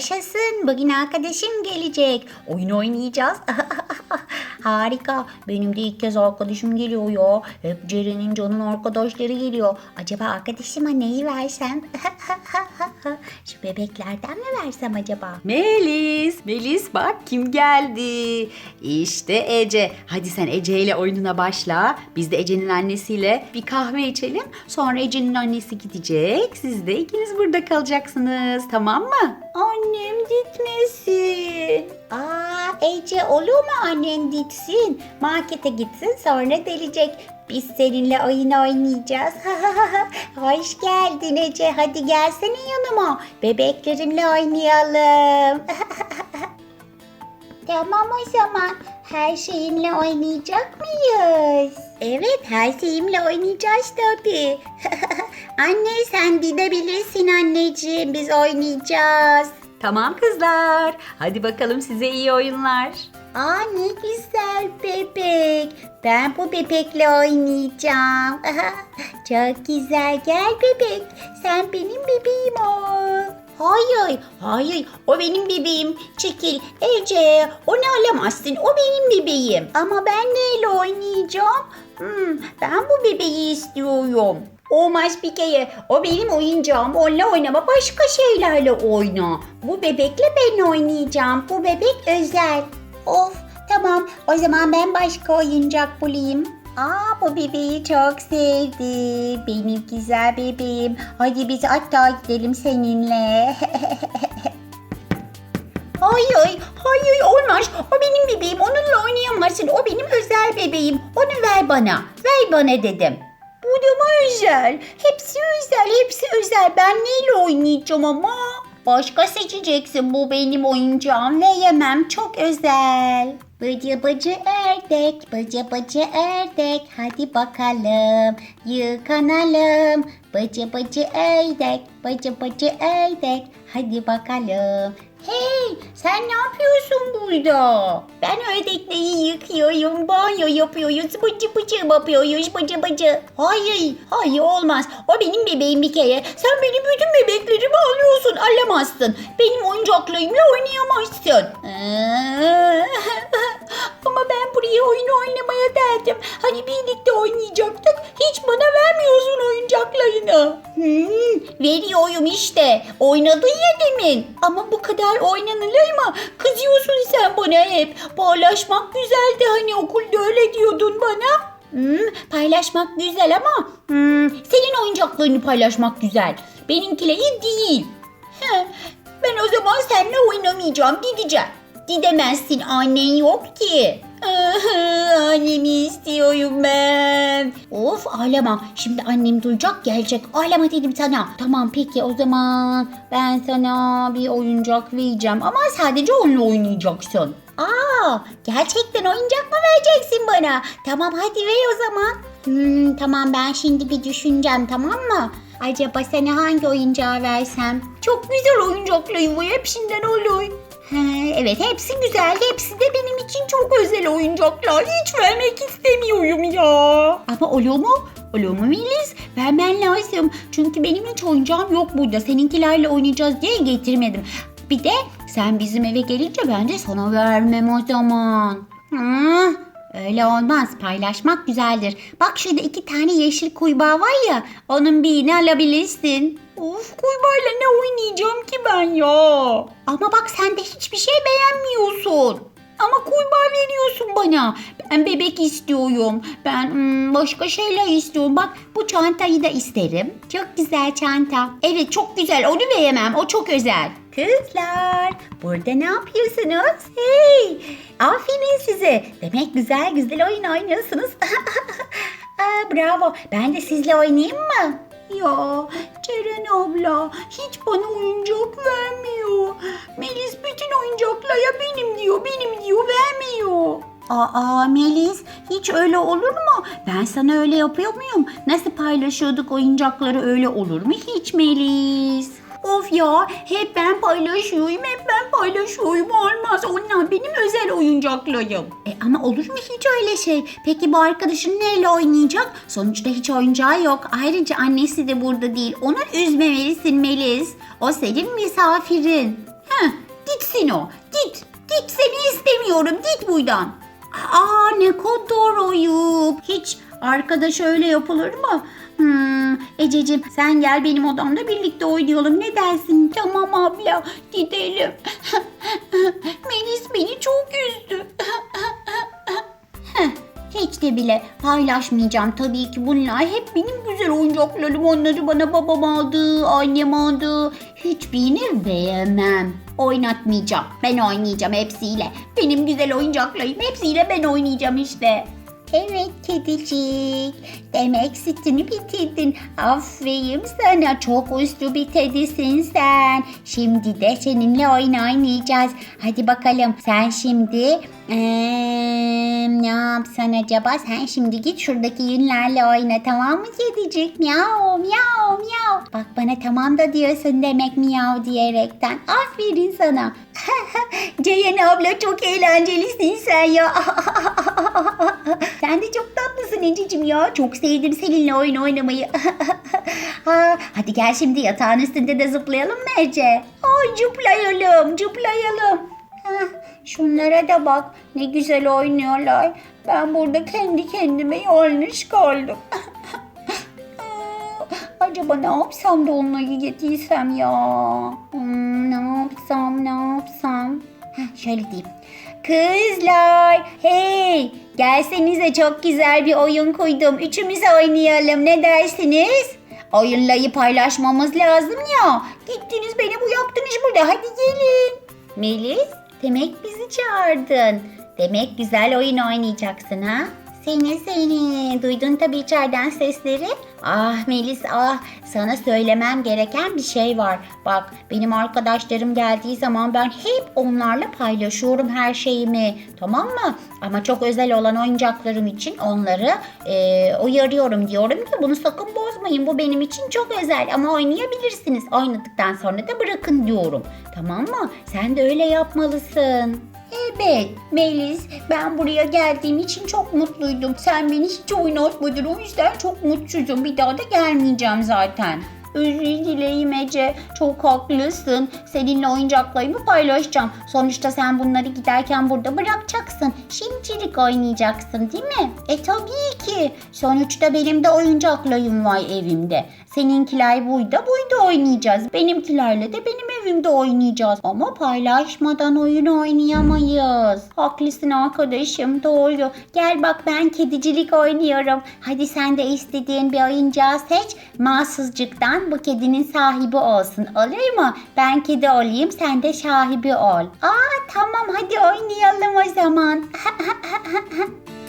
Yaşasın. Bugün arkadaşım gelecek. Oyun oynayacağız. Harika. Benim de ilk kez arkadaşım geliyor ya. Hep Ceren'in canın arkadaşları geliyor. Acaba arkadaşıma neyi versem? Şu bebeklerden mi versem acaba? Melis, Melis bak kim geldi. İşte Ece. Hadi sen Ece ile oyununa başla. Biz de Ece'nin annesiyle bir kahve içelim. Sonra Ece'nin annesi gidecek. Siz de ikiniz burada kalacaksınız. Tamam mı? Annem gitmesin. Aa Ece olur mu annen gitsin? Markete gitsin sonra gelecek. Biz seninle oyun oynayacağız. Hoş geldin Ece. Hadi gelsene yanıma. Bebeklerimle oynayalım. tamam o zaman. Her şeyinle oynayacak mıyız? Evet her şeyimle oynayacağız tabii. Anne sen gidebilirsin anneciğim. Biz oynayacağız. Tamam kızlar. Hadi bakalım size iyi oyunlar. Aa ne güzel bebek. Ben bu bebekle oynayacağım. Çok güzel. Gel bebek. Sen benim bebeğim ol. Hayır, hayır. O benim bebeğim. Çekil. Ece, onu alamazsın. O benim bebeğim. Ama ben neyle oynayacağım? Hmm, ben bu bebeği istiyorum. Olmaz bir kere. O benim oyuncağım. Onunla oynama. Başka şeylerle oyna. Bu bebekle ben oynayacağım. Bu bebek özel. Of tamam o zaman ben başka oyuncak bulayım. Aa bu bebeği çok sevdi. Benim güzel bebeğim. Hadi biz hatta gidelim seninle. hayır, hayır olmaz. O benim bebeğim. Onunla oynayamazsın. O benim özel bebeğim. Onu ver bana. Ver bana dedim. Bu da mı özel? Hepsi özel, hepsi özel. Ben neyle oynayacağım ama? Başka seçeceksin. Bu benim oyuncağım ve yemem çok özel. Bıcı bıcı ördek, bıcı bıcı ördek. Hadi bakalım, yıkanalım. Bıcı bıcı ördek, bıcı bıcı ördek. Hadi bakalım. Hey, sen ne yapıyorsun burada? Ben ördekleri yıkıyorum, banyo yapıyoruz, bıcı bıcı yapıyoruz, bıcı bıcı. Hayır, hayır olmaz. O benim bebeğim bir kere. Sen benim bütün bebeklerimi alıyorsun, alamazsın. Benim oyuncaklarımla oynayamazsın. Ama ben buraya oyun oynamaya geldim. Hani birlikte oynayacaktık. Hiç bana vermiyorsun oyuncaklarını. Hmm, veriyorum işte. Oynadın ya demin. Ama bu kadar oynanılır mı? Kızıyorsun sen bana hep. Paylaşmak güzeldi hani okulda öyle diyordun bana. Hmm, paylaşmak güzel ama hmm, senin oyuncaklarını paylaşmak güzel. Benimkileri değil. Heh, ben o zaman seninle oynamayacağım. Gideceğim. Gidemezsin annen yok ki. Annemi istiyorum ben. Of ağlama. Şimdi annem duyacak gelecek. Ağlama dedim sana. Tamam peki o zaman ben sana bir oyuncak vereceğim. Ama sadece onunla oynayacaksın. Aa, gerçekten oyuncak mı vereceksin bana? Tamam hadi ver o zaman. Hmm, tamam ben şimdi bir düşüneceğim tamam mı? Acaba sana hangi oyuncağı versem? Çok güzel oyuncaklarım var hepsinden olur. Evet hepsi güzel. Hepsi de benim için çok özel oyuncaklar. Hiç vermek istemiyorum ya. Ama olur mu? Olur mu Melis? Vermen lazım. Çünkü benim hiç oyuncağım yok burada. Seninkilerle oynayacağız diye getirmedim. Bir de sen bizim eve gelince ben de sana vermem o zaman. Hı, öyle olmaz. Paylaşmak güzeldir. Bak şurada iki tane yeşil kuybağı var ya. Onun birini alabilirsin. Of kuybağayla ne oynayacağım ki ben ya? Ama bak sen de hiçbir şey beğenmiyorsun. Ama kuybağı veriyorsun bana. Ben bebek istiyorum. Ben hmm, başka şeyler istiyorum. Bak bu çantayı da isterim. Çok güzel çanta. Evet çok güzel. Onu veremem. O çok özel. Kızlar burada ne yapıyorsunuz? Hey aferin size. Demek güzel güzel oyun oynuyorsunuz. Aa, bravo. Ben de sizle oynayayım mı? Ceren abla hiç bana oyuncak vermiyor. Melis bütün oyuncaklara benim diyor, benim diyor, vermiyor. Aa Melis hiç öyle olur mu? Ben sana öyle yapıyor muyum? Nasıl paylaşıyorduk oyuncakları öyle olur mu hiç Melis? Of ya hep ben paylaşıyorum hep ben paylaşıyorum olmaz onlar benim özel oyuncaklarım. E ama olur mu hiç öyle şey? Peki bu arkadaşın neyle oynayacak? Sonuçta hiç oyuncağı yok. Ayrıca annesi de burada değil. Onu üzmemelisin Melis. O senin misafirin. Heh, gitsin o. Git. Git seni istemiyorum. Git buradan. Aa ne kadar ayıp. Hiç arkadaş öyle yapılır mı? Hmm, Ececiğim sen gel benim odamda birlikte oynayalım. Ne dersin? Tamam abla gidelim. Melis beni çok üzdü. Hiç de bile paylaşmayacağım tabii ki bunlar hep benim güzel oyuncaklarım. Onları bana babam aldı, annem aldı. Hiçbirini veremem. Oynatmayacağım. Ben oynayacağım hepsiyle. Benim güzel oyuncaklarım hepsiyle ben oynayacağım işte. Evet kedicik. Demek sütünü bitirdin. Aferin sana. Çok uslu bir kedisin sen. Şimdi de seninle oyun oynayacağız. Hadi bakalım. Sen şimdi eee, ne yapsan acaba? Sen şimdi git şuradaki yünlerle oyna tamam mı kedicik? Miyav miyav miyav. Bak bana tamam da diyorsun demek miyav diyerekten. Aferin sana. Ceyhan abla çok eğlencelisin sen ya. Sen de çok tatlısın Ececiğim ya. Çok sevdim seninle oyun oynamayı. ha, hadi gel şimdi yatağın üstünde de zıplayalım mı Ece? Ay zıplayalım. Hah, şunlara da bak ne güzel oynuyorlar. Ben burada kendi kendime yalnız kaldım. Acaba ne yapsam da onları getirsem ya? Hmm, ne yapsam, ne yapsam? Heh, şöyle diyeyim. Kızlar, hey, gelsenize çok güzel bir oyun koydum. Üçümüz oynayalım, ne dersiniz? Oyunlayı paylaşmamız lazım ya. Gittiniz beni bu yaptınız burada, hadi gelin. Melis, demek bizi çağırdın. Demek güzel oyun oynayacaksın ha? Seni seni. Duydun tabii içeriden sesleri. Ah Melis ah sana söylemem gereken bir şey var. Bak benim arkadaşlarım geldiği zaman ben hep onlarla paylaşıyorum her şeyimi. Tamam mı? Ama çok özel olan oyuncaklarım için onları eee, uyarıyorum. Diyorum ki bunu sakın bozmayın. Bu benim için çok özel ama oynayabilirsiniz. Oynadıktan sonra da bırakın diyorum. Tamam mı? Sen de öyle yapmalısın. Evet Melis ben buraya geldiğim için çok mutluydum. Sen beni hiç oynatmadın o yüzden çok mutsuzum. Bir daha da gelmeyeceğim zaten. Özür dileyim Ece. Çok haklısın. Seninle oyuncaklarımı paylaşacağım. Sonuçta sen bunları giderken burada bırakacaksın. Şimdilik oynayacaksın değil mi? E tabii ki. Sonuçta benim de oyuncaklarım var evimde. Seninkiler burada burada oynayacağız. Benimkilerle de benim evimde oynayacağız. Ama paylaşmadan oyun oynayamayız. Haklısın arkadaşım doğru. Gel bak ben kedicilik oynuyorum. Hadi sen de istediğin bir oyuncağı seç. Mahsızcıktan bu kedinin sahibi olsun. Olur mu? Ben kedi olayım sen de sahibi ol. Aa tamam hadi oynayalım o zaman.